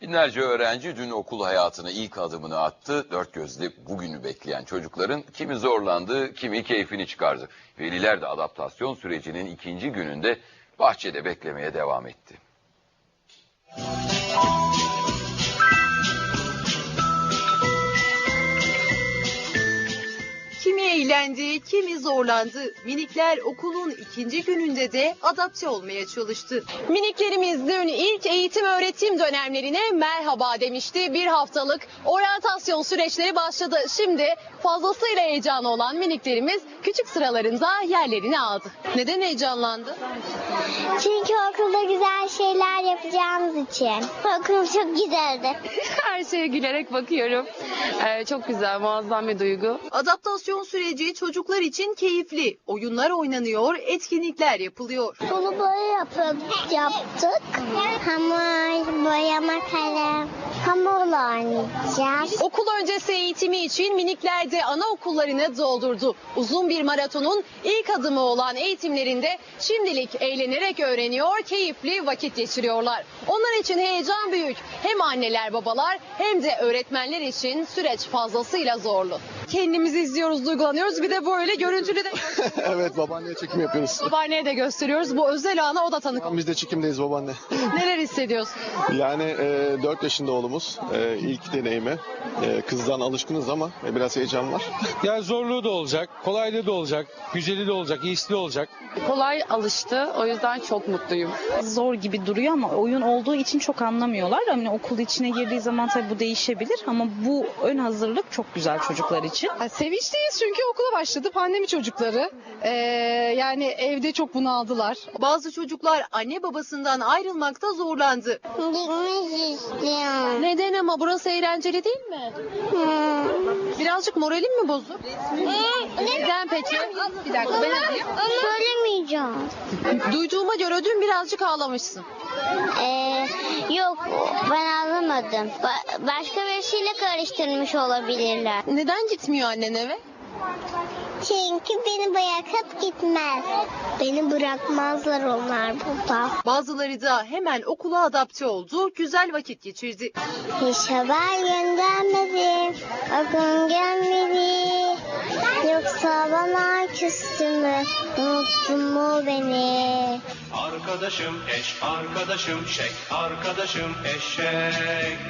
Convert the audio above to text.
Binlerce öğrenci dün okul hayatına ilk adımını attı. Dört gözle bugünü bekleyen çocukların kimi zorlandı, kimi keyfini çıkardı. Veliler de adaptasyon sürecinin ikinci gününde bahçede beklemeye devam etti. Kimi eğlendi, kimi zorlandı. Minikler okulun ikinci gününde de adapte olmaya çalıştı. Miniklerimiz dün ilk eğitim öğretim dönemlerine merhaba demişti. Bir haftalık oryantasyon süreçleri başladı. Şimdi fazlasıyla heyecanı olan miniklerimiz küçük sıralarında yerlerini aldı. Neden heyecanlandı? Çünkü okulda şeyler yapacağımız için. Okul çok güzeldi. Her şeye gülerek bakıyorum. Ee, çok güzel, muazzam bir duygu. Adaptasyon süreci çocuklar için keyifli. Oyunlar oynanıyor, etkinlikler yapılıyor. Bunu böyle yapıp, yaptık. Hamur, boyama kalem, hamurla oynayacağız. Okul öncesi eğitimi için minikler de anaokullarını doldurdu. Uzun bir maratonun ilk adımı olan eğitimlerinde şimdilik eğlenerek öğreniyor, keyifli vakit geçiriyorlar. Onlar için heyecan büyük. Hem anneler babalar hem de öğretmenler için süreç fazlasıyla zorlu. Kendimizi izliyoruz, duygulanıyoruz. Bir de böyle görüntülü de evet babaanneye çekim yapıyoruz. babaanneye de gösteriyoruz. Bu özel ana o da tanık. Biz de çekimdeyiz babaanne. Neler hissediyorsun? Yani e, 4 yaşında oğlumuz. E, ilk deneyimi. E, kızdan alışkınız ama e, biraz heyecan var. Ya zorluğu da olacak, kolaylığı da olacak, güzeli de olacak, iyisi de olacak. Kolay alıştı. O yüzden çok mutluyum. zor gibi duruyor ama oyun olduğu için çok anlamıyorlar. Hani okul içine girdiği zaman tabii bu değişebilir ama bu ön hazırlık çok güzel çocuklar için. Ya Sevinçliyiz çünkü okula başladı pandemi çocukları. Ee, yani evde çok bunaldılar. Bazı çocuklar anne babasından ayrılmakta zorlandı. Gitmek istiyorum. Neden ama burası eğlenceli değil mi? Birazcık moralin mi bozuk? Neden peki? Bir dakika ben alayım. Söylemeyeceğim. Duyduğuma göre dün birazcık ağlamışsın. Ee, yok ben anlamadım. Ba- başka birisiyle karıştırmış olabilirler. Neden gitmiyor annen eve? Çünkü beni bırakıp gitmez. Beni bırakmazlar onlar burada. Bazıları da hemen okula adapte oldu, güzel vakit geçirdi. Hiç haber göndermedi. Akın gelmedi. Yoksa bana küstü mü? Unuttun mu beni? Arkadaşım eş, arkadaşım şek, arkadaşım eşek.